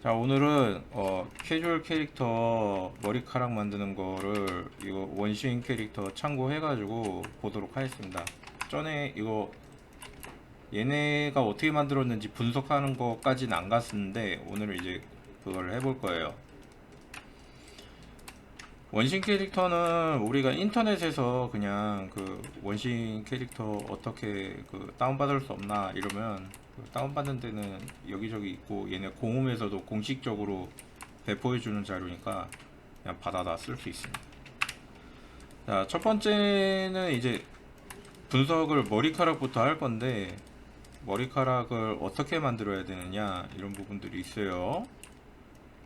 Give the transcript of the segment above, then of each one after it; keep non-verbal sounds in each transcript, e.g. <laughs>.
자 오늘은 어, 캐주얼 캐릭터 머리카락 만드는 거를 이거 원시인 캐릭터 참고해 가지고 보도록 하겠습니다. 전에 이거 얘네가 어떻게 만들었는지 분석하는 것까지는 안 갔었는데 오늘은 이제 그걸 해볼 거예요. 원신 캐릭터는 우리가 인터넷에서 그냥 그 원신 캐릭터 어떻게 그 다운받을 수 없나 이러면 그 다운받는 데는 여기저기 있고 얘네 공홈에서도 공식적으로 배포해주는 자료니까 그냥 받아다 쓸 수 있습니다. 자, 첫 번째는 이제 분석을 머리카락부터 할 건데 머리카락을 어떻게 만들어야 되느냐 이런 부분들이 있어요.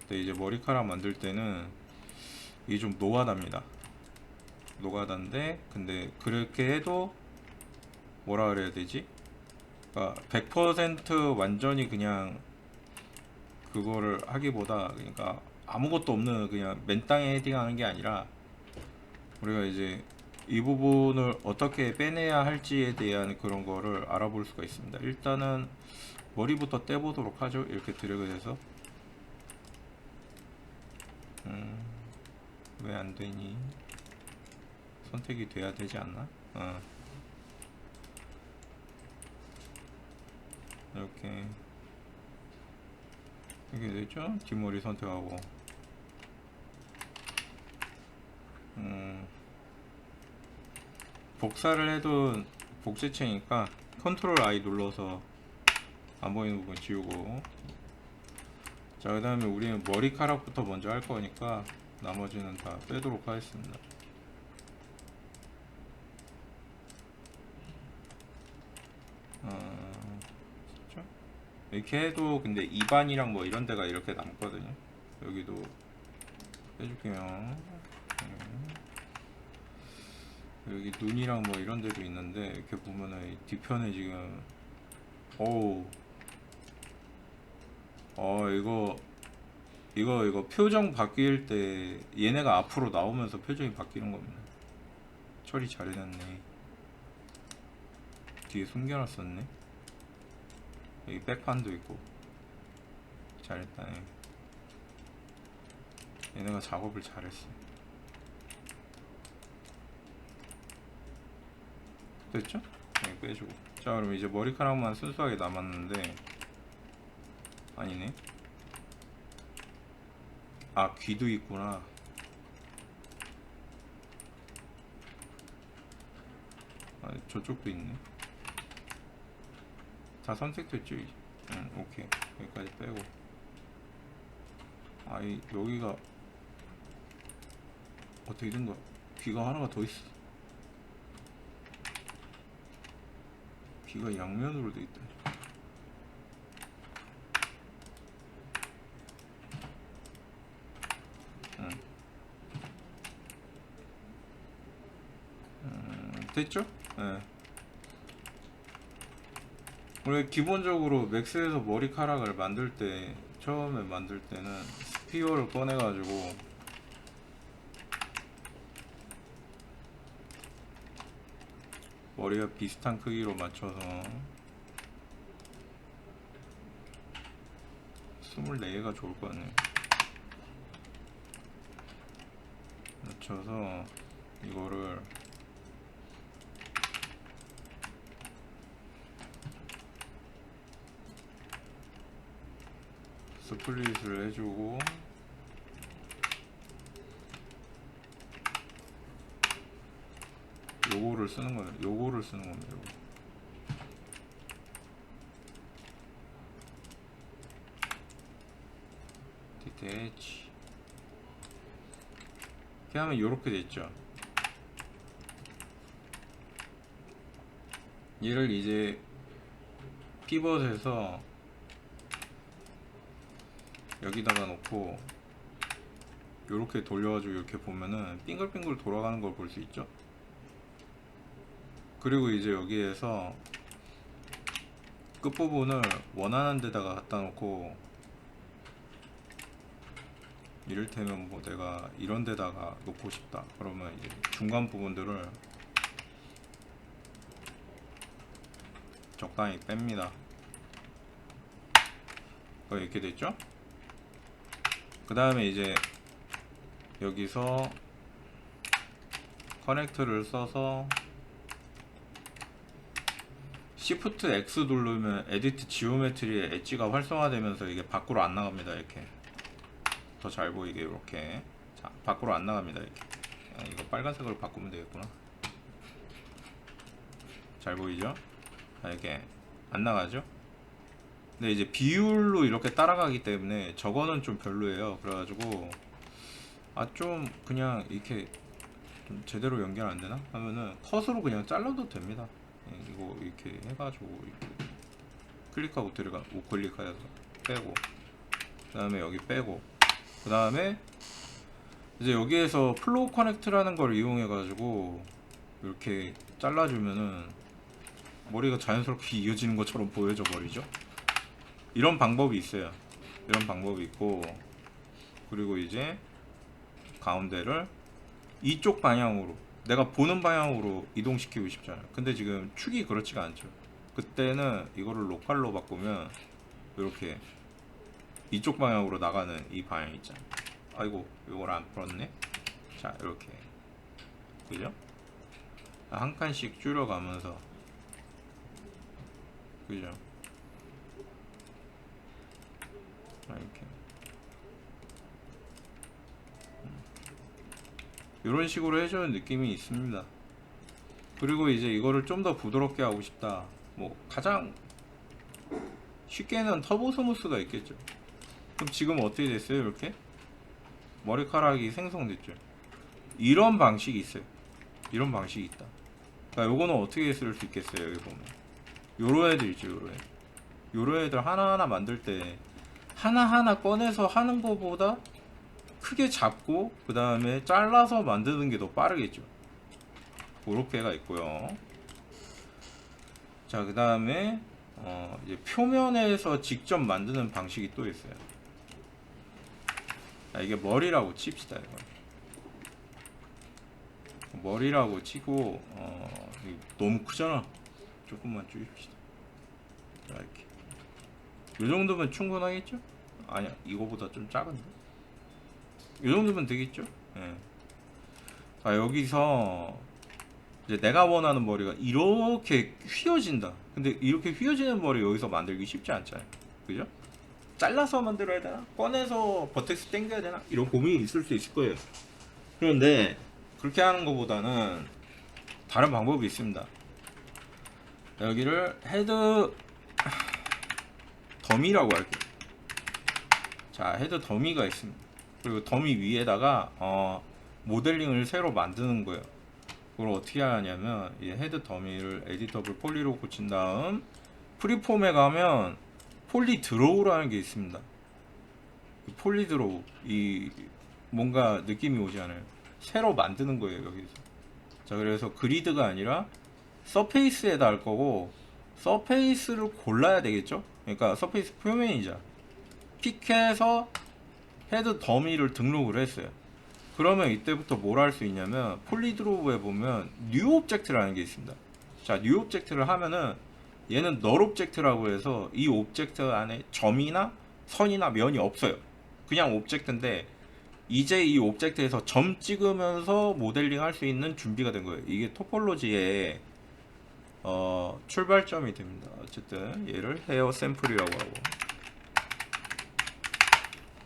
근데 이제 머리카락 만들 때는 이게 좀 노가다입니다. 노가다인데 근데 그렇게 해도 뭐라 그래야 되지? 그러니까 100% 완전히 그냥 그거를 하기보다 그러니까 아무것도 없는 그냥 맨땅에 헤딩하는 게 아니라 우리가 이제 이 부분을 어떻게 빼내야 할지에 대한 그런 거를 알아볼 수가 있습니다. 일단은 머리부터 떼보도록 하죠. 이렇게 드래그 해서 음, 왜 안 되니? 선택이 돼야 되지 않나? 어. 이렇게. 이렇게 되죠? 뒷머리 선택하고. 음, 복사를 해도 복제체니까 컨트롤 I 눌러서 안 보이는 부분 지우고. 자 그 다음에 우리는 머리카락부터 먼저 할 거니까 나머지는 다 빼도록 하겠습니다 어, 진짜? 이렇게 해도 근데 입안이랑 뭐 이런 데가 이렇게 남거든요. 여기도 빼줄게요. 음. 여기 눈이랑 뭐 이런 데도 있는데 이렇게 보면은 이 뒤편에 지금 어우. 어 이거 이거 이거 표정 바뀔 때 얘네가 앞으로 나오면서 표정이 바뀌는 겁니다. 처리 잘 해놨네. 뒤에 숨겨놨었네 여기 백판도 있고. 잘했다 네. 얘네가 작업을 잘했어. 됐죠? 네, 빼주고. 자 그럼 이제 머리카락만 순수하게 남았는데. 아니네. 아 귀도 있구나. 아 저쪽도 있네 다 선택됐죠 이제 응 오케이 여기까지 빼고 아이 여기가 어떻게 된 거야 귀가 하나가 더 있어 귀가 양면으로 돼 있다 응. 음, 됐죠? 예. 우리 기본적으로 맥스에서 머리카락을 만들 때 처음에 만들 때는 스피어를 꺼내 가지고 머리가 비슷한 크기로 맞춰서 24개가 좋을 것 같네요. 맞춰서 이거를 스플릿을 해주고 요거를 쓰는 거예요. 요거를 쓰는 겁니다. 요거. 디테치. 이렇게 하면 요렇게 됐죠. 얘를 이제 피벗에서 여기다가 놓고 요렇게 돌려가지고 이렇게 보면은 빙글빙글 돌아가는 걸 볼 수 있죠. 그리고 이제 여기에서 끝부분을 원하는 데다가 갖다 놓고 이를테면 뭐 내가 이런 데다가 놓고 싶다 그러면 이제 중간 부분들을 적당히 뺍니다 어, 이렇게 됐죠? 그 다음에 이제 여기서 커넥트를 써서 Shift X 누르면 에디트 지오메트리의 엣지가 활성화되면서 이게 밖으로 안 나갑니다 이렇게 더 잘 보이게 이렇게 자 밖으로 안 나갑니다 이렇게 아, 이거 빨간색으로 바꾸면 되겠구나 잘 보이죠? 아, 이렇게 안 나가죠? 근데 이제 비율로 이렇게 따라가기 때문에 저거는 좀 별로예요. 그래가지고 아 좀 그냥 이렇게 좀 제대로 연결 안 되나? 하면은 컷으로 그냥 잘라도 됩니다. 예, 이거 이렇게 해가지고 이렇게 클릭하고 들어가 우클릭해서 빼고 그 다음에 여기 빼고 그 다음에 이제 여기에서 플로우 커넥트라는 걸 이용해 가지고 이렇게 잘라주면은 머리가 자연스럽게 <laughs> 이어지는 것처럼 보여져 버리죠 이런 방법이 있어요. 이런 방법이 있고 그리고 이제 가운데를 이쪽 방향으로 내가 보는 방향으로 이동시키고 싶잖아요. 근데 지금 축이 그렇지가 않죠. 그때는 이거를 로컬로 바꾸면 이렇게 이쪽 방향으로 나가는 이 방향 있잖아요. 아이고 이걸 안 풀었네? 자 이렇게. 그죠? 한 칸씩 줄여가면서. 그죠 자, 이렇게 이런 식으로 해주는 느낌이 있습니다. 그리고 이제 이거를 좀 더 부드럽게 하고 싶다. 뭐 가장 쉽게는 터보 스무스가 있겠죠. 그럼 지금 어떻게 됐어요? 이렇게 머리카락이 생성됐죠. 이런 방식이 있어요. 이런 방식이 있다. 그러니까 요거는 어떻게 쓸 수 있겠어요? 여기 보면 요런 애들 있죠. 요런 애들. 요런 애들 하나하나 만들 때 하나하나 꺼내서 하는 것보다 크게 잡고 그 다음에 잘라서 만드는 게 더 빠르겠죠. 그렇게가 있고요. 자 그 다음에 어 이제 표면에서 직접 만드는 방식이 또 있어요. 아, 이게 머리라고 칩시다 이거. 머리라고 치고 어 너무 크잖아. 조금만 줄입시다. 자 이렇게 이 정도면 충분하겠죠? 아니야 이거보다 좀 작은데 이 정도면 되겠죠? 예. 자, 여기서 이제 내가 원하는 머리가 이렇게 휘어진다. 근데 이렇게 휘어지는 머리 여기서 만들기 쉽지 않잖아요. 그죠? 잘라서 만들어야 되나? 꺼내서 버텍스 당겨야 되나? 이런 고민이 있을 수 있을 거예요. 그런데 그렇게 하는 것보다는 다른 방법이 있습니다. 여기를 헤드 더미라고 할게요. 자, 헤드 더미가 있습니다. 그리고 더미 위에다가 어, 모델링을 새로 만드는 거예요. 그걸 어떻게 하냐면 이 헤드 더미를 에디터블 폴리로 고친 다음 프리폼에 가면 폴리 드로우라는 게 있습니다. 이 폴리 드로우 이 뭔가 느낌이 오지 않아요. 새로 만드는 거예요 여기서. 자 그래서 그리드가 아니라 서페이스에다 할 거고 서페이스를 골라야 되겠죠. 그러니까 서페이스 표면이자 픽해서 헤드 더미를 등록을 했어요. 그러면 이때부터 뭘 할 수 있냐면 폴리드로우에 보면 뉴 오브젝트라는 게 있습니다. 자, 뉴 오브젝트를 하면은 얘는 널 오브젝트라고 해서 이 오브젝트 안에 점이나 선이나 면이 없어요. 그냥 오브젝트인데 이제 이 오브젝트에서 점 찍으면서 모델링 할 수 있는 준비가 된 거예요. 이게 토폴로지의 어, 출발점이 됩니다. 어쨌든 얘를 헤어 샘플이라고 하고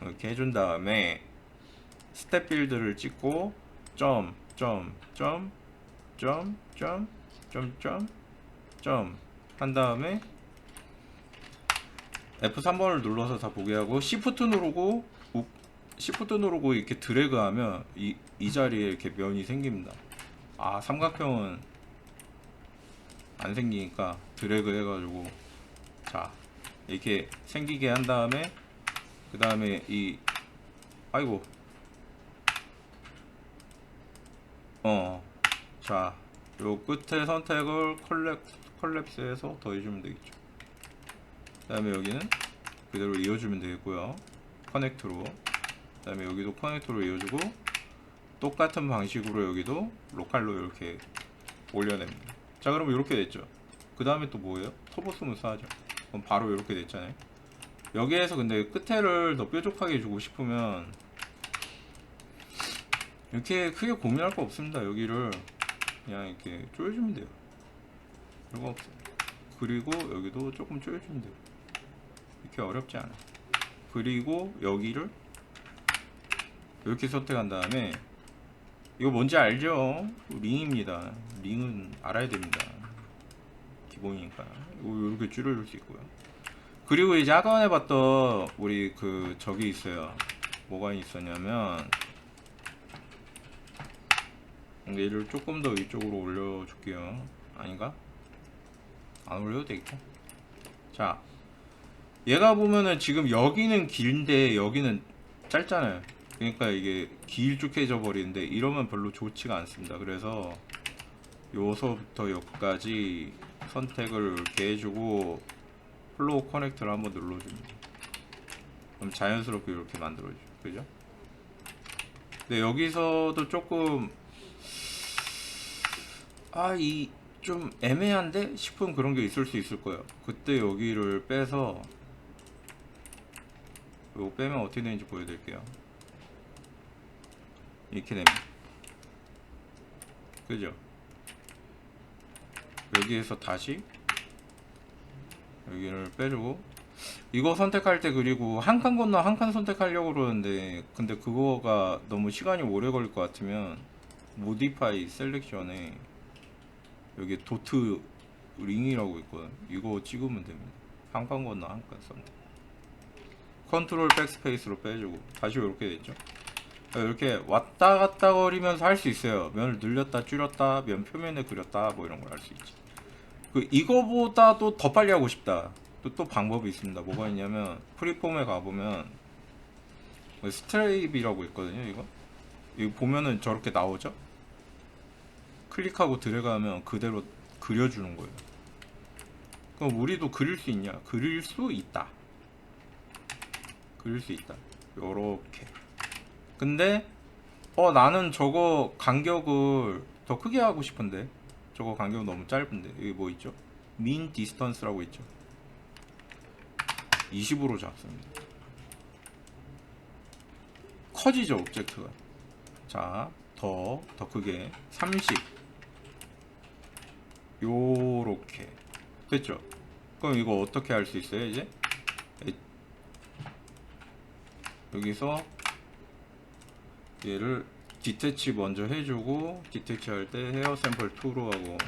이렇게 해준 다음에 스텝 빌드를 찍고 점, 점, 점, 점, 점, 점, 점, 점 한 다음에 F3번을 눌러서 다 보게 하고 Shift 누르고 우- Shift 누르고 이렇게 드래그하면 이, 이 자리에 이렇게 면이 생깁니다. 아 삼각형은 안 생기니까 드래그 해가지고 자 이렇게 생기게 한 다음에 그 다음에 이 아이고. 어자 요 끝에 선택을 컬랩, 컬랩스해서 더해주면 되겠죠. 그 다음에 여기는 그대로 이어주면 되겠고요. 커넥트로. 그 다음에 여기도 커넥트로 이어주고 똑같은 방식으로 여기도 로컬로 이렇게 올려냅니다 자 그럼 이렇게 됐죠 그 다음에 또 뭐예요? 터보 스무스 하죠 그럼 바로 이렇게 됐잖아요 여기에서 근데 끝에를 더 뾰족하게 주고 싶으면 이렇게 크게 고민할 거 없습니다. 여기를 그냥 이렇게 조여주면 돼요. 별거 없어요. 그리고 여기도 조금 조여주면 돼요. 이렇게 어렵지 않아. 그리고 여기를 이렇게 선택한 다음에 이거 뭔지 알죠? 링입니다. 링은 알아야 됩니다. 기본이니까. 이렇게 줄여줄 수 있고요. 그리고 이제 아까 전에 봤던 우리 그 저기 있어요. 뭐가 있었냐면 얘를 조금 더 위쪽으로 올려줄게요. 아닌가? 안 올려도 되겠다. 자, 얘가 보면은 지금 여기는 길인데 여기는 짧잖아요. 그러니까 이게 길쭉해져 버리는데 이러면 별로 좋지가 않습니다. 그래서 요서부터 여기까지 선택을 이렇게 해주고 플로우 커넥터를 한번 눌러줍니다. 그럼 자연스럽게 이렇게 만들어줘. 그죠? 근데 여기서도 조금 아 이 좀 애매한데 싶은 그런 게 있을 수 있을 거예요. 그때 여기를 빼서 이거 빼면 어떻게 되는지 보여드릴게요. 이렇게 됩니다. 그죠? 여기에서 다시 여기를 빼주고 이거 선택할 때 그리고 한 칸 건너 한 칸 선택하려고 그러는데 근데 그거가 너무 시간이 오래 걸릴 것 같으면 모디파이 셀렉션에 여기 도트 링이라고 있거든 이거 찍으면 됩니다 한 칸 건너 한 칸 선택 컨트롤 백스페이스로 빼주고 다시 이렇게 됐죠 이렇게 왔다 갔다 거리면서 할 수 있어요 면을 늘렸다 줄였다 면 표면에 그렸다 뭐 이런 걸 할 수 있지 그 이거보다도 더 빨리 하고 싶다. 또, 또 방법이 있습니다. 뭐가 있냐면 프리폼에 가보면 뭐 스트레이비라고 있거든요. 이거 이거 보면은 저렇게 나오죠. 클릭하고 들어가면 그대로 그려주는 거예요. 그럼 우리도 그릴 수 있냐? 그릴 수 있다. 그릴 수 있다. 요렇게. 근데 어 나는 저거 간격을 더 크게 하고 싶은데 저거 간격 너무 짧은데 여기 뭐 있죠? 민 디스턴스라고 있죠. 20으로 잡습니다. 커지죠 옵젝트가. 자, 더, 더 크게 30. 요렇게 됐죠? 그럼 이거 어떻게 할 수 있어요 이제? 에- 여기서 얘를 디태치 먼저 해주고 디태치 할 때 헤어 샘플 2로 하고.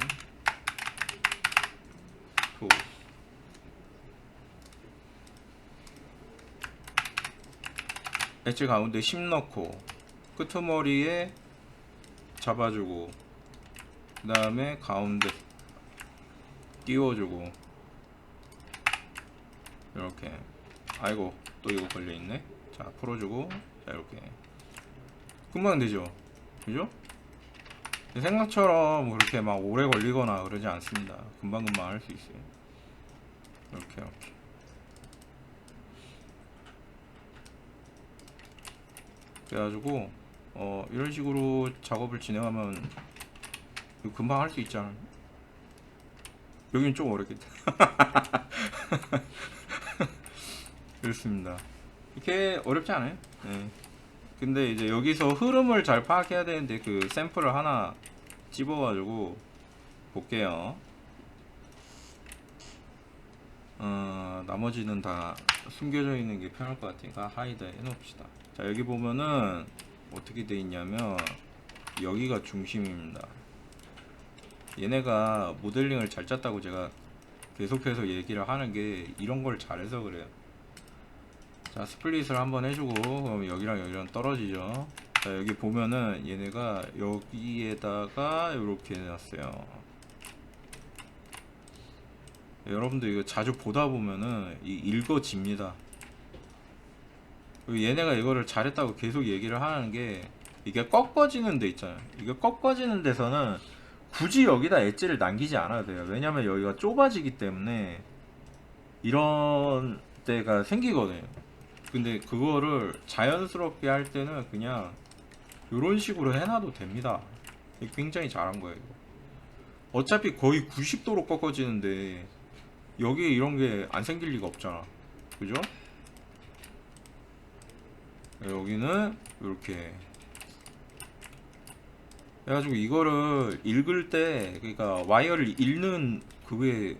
2 엣지 가운데 10 넣고 끄트머리에 잡아주고 그 다음에 가운데 띄워주고. 이렇게. 아이고 또 이거 걸려있네. 자 풀어주고. 자 이렇게 금방 되죠? 그죠? 생각처럼 그렇게 막 오래 걸리거나 그러지 않습니다. 금방금방 할 수 있어요. 이렇게 이렇게 그래가지고 어 이런 식으로 작업을 진행하면 금방 할 수 있잖아요 여긴 좀 어렵겠다. <laughs> 그렇습니다. 이렇게 어렵지 않아요? 네. 근데 이제 여기서 흐름을 잘 파악해야 되는데 그 샘플을 하나 집어가지고 볼게요. 어, 나머지는 다 숨겨져 있는 게 편할 것 같으니까 하이드 해놓읍시다. 자 여기 보면은 어떻게 돼 있냐면 여기가 중심입니다. 얘네가 모델링을 잘 짰다고 제가 계속해서 얘기를 하는 게 이런 걸 잘해서 그래요. 자 스플릿을 한번 해주고 그럼 여기랑 여기랑 떨어지죠. 자 여기 보면은 얘네가 여기에다가 이렇게 해놨어요. 여러분들 이거 자주 보다 보면은 이 읽어집니다. 얘네가 이거를 잘했다고 계속 얘기를 하는 게 이게 꺾어지는 데 있잖아요. 이게 꺾어지는 데서는 굳이 여기다 엣지를 남기지 않아도 돼요. 왜냐면 여기가 좁아지기 때문에 이런 때가 생기거든요 근데 그거를 자연스럽게 할 때는 그냥 이런 식으로 해놔도 됩니다. 굉장히 잘한 거예요. 어차피 거의 90도로 꺾어지는데 여기에 이런 게 안 생길 리가 없잖아. 그죠? 여기는 이렇게 그래가지고 이거를 읽을 때 그러니까 와이어를 읽는 그게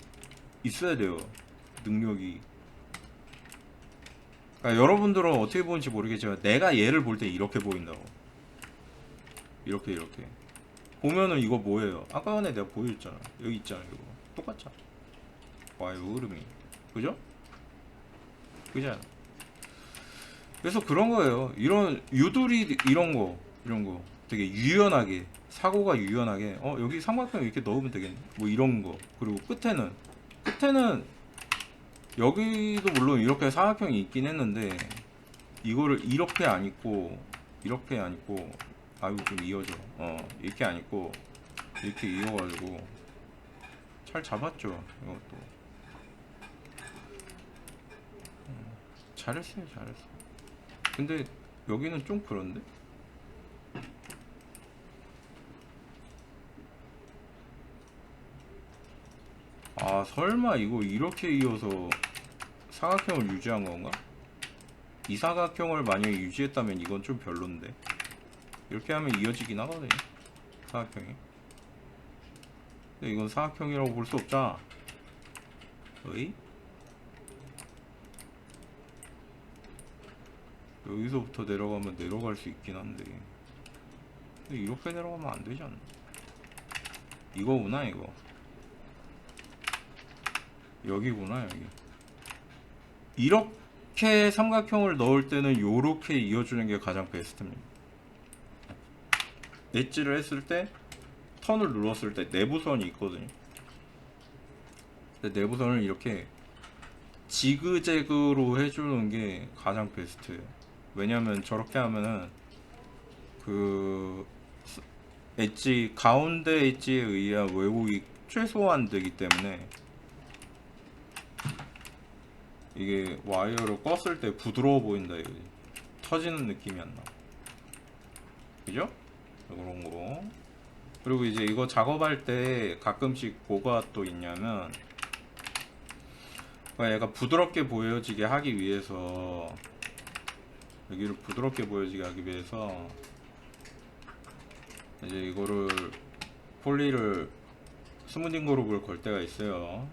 있어야 돼요 능력이 그러니까 여러분들은 어떻게 보는지 모르겠지만 내가 얘를 볼 때 이렇게 보인다고. 이렇게 이렇게. 보면은 이거 뭐예요? 아까 전에 내가 보여줬잖아. 여기 있잖아 이거. 똑같잖아. 와이어 흐름이. 그죠? 그잖아 그래서 그런 거예요. 이런 유도리 이런 거 이런 거. 되게 유연하게 사고가 유연하게 어 여기 삼각형 이렇게 넣으면 되겠네. 뭐 이런 거. 그리고 끝에는 끝에는 여기도 물론 이렇게 삼각형이 있긴 했는데 이거를 이렇게 안 입고 이렇게 안 입고 아이고 좀 이어져. 어 이렇게 안 입고 이렇게 이어가지고 잘 잡았죠 이것도. 음, 잘했어요 잘했어 근데 여기는 좀 그런데? 아 설마 이거 이렇게 이어서 사각형을 유지한 건가? 이 사각형을 만약에 유지했다면 이건 좀 별론데 이렇게 하면 이어지긴 하거든요 사각형이 근데 이건 사각형이라고 볼 수 없잖아 어이? 여기서부터 내려가면 내려갈 수 있긴 한데 근데 이렇게 내려가면 안 되지 않나? 이거구나 이거 여기구나 여기 이렇게 삼각형을 넣을 때는 요렇게 이어주는 게 가장 베스트입니다. 엣지를 했을 때 턴을 눌렀을 때 내부선이 있거든요. 내부선을 이렇게 지그재그로 해주는 게 가장 베스트예요 왜냐면 저렇게 하면은 그 스- 엣지 가운데 엣지에 의한 왜곡이 최소한 되기 때문에 이게 와이어를 껐을 때 부드러워 보인다 이거지 터지는 느낌이 안 나. 그죠? 그런 거. 그리고 이제 이거 작업할 때 가끔씩 뭐가 또 있냐면 그러니까 얘가 부드럽게 보여지게 하기 위해서 여기를 부드럽게 보여지게 하기 위해서 이제 이거를 폴리를 스무딩 그룹을 걸 때가 있어요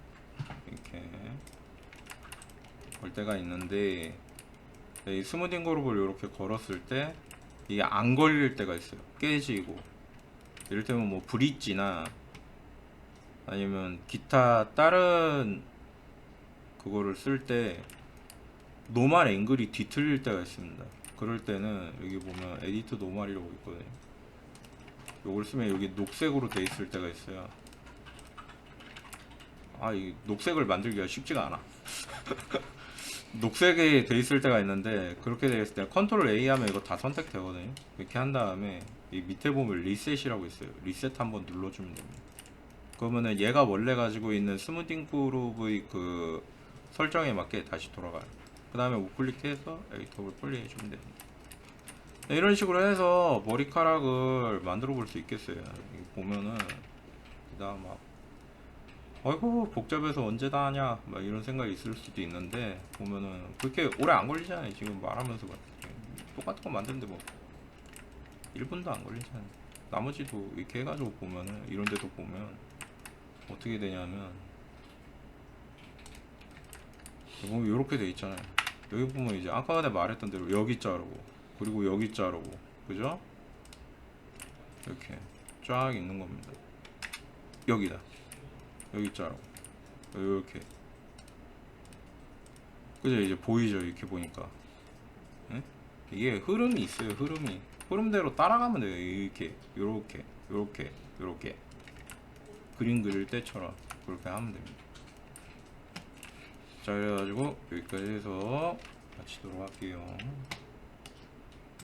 걸 때가 있는데 이 스무딩 그룹을 이렇게 걸었을 때 이게 안 걸릴 때가 있어요 깨지고 이를테면 뭐 브릿지나 아니면 기타 다른 그거를 쓸 때 노말 앵글이 뒤틀릴 때가 있습니다. 그럴 때는 여기 보면 에디트 노말이라고 있거든요. 요걸 쓰면 여기 녹색으로 돼 있을 때가 있어요. 아, 이 녹색을 만들기가 쉽지가 않아. <laughs> 녹색에 돼 있을 때가 있는데 그렇게 돼 있을 때 컨트롤 A 하면 이거 다 선택되거든요. 이렇게 한 다음에 이 밑에 보면 리셋이라고 있어요. 리셋 한번 눌러주면 됩니다. 그러면은 얘가 원래 가지고 있는 스무딩 그룹의 그 설정에 맞게 다시 돌아가요. 그 다음에 우클릭해서 에디터블 폴리 해주면 됩니다. 네, 이런 식으로 해서 머리카락을 만들어 볼 수 있겠어요. 보면은 그 다음 막 어이구 복잡해서 언제 다 하냐 막 이런 생각이 있을 수도 있는데 보면은 그렇게 오래 안 걸리잖아요. 지금 말하면서 막 똑같은 거 만드는데 뭐 1분도 안 걸리잖아요. 나머지도 이렇게 해가지고 보면은 이런 데도 보면 어떻게 되냐면 보면 이렇게 돼 있잖아요. 여기 보면 이제 아까 전에 말했던 대로 여기 자르고 그리고 여기 자르고 그죠? 이렇게 쫙 있는 겁니다. 여기다 여기 자르고 이렇게. 그죠? 이제 보이죠? 이렇게 보니까. 예? 이게 흐름이 있어요 흐름이. 흐름대로 따라가면 돼요 이렇게. 요렇게 요렇게 요렇게. 그림 그릴 때처럼 그렇게 하면 됩니다. 자 그래가지고 여기까지 해서 마치도록 할게요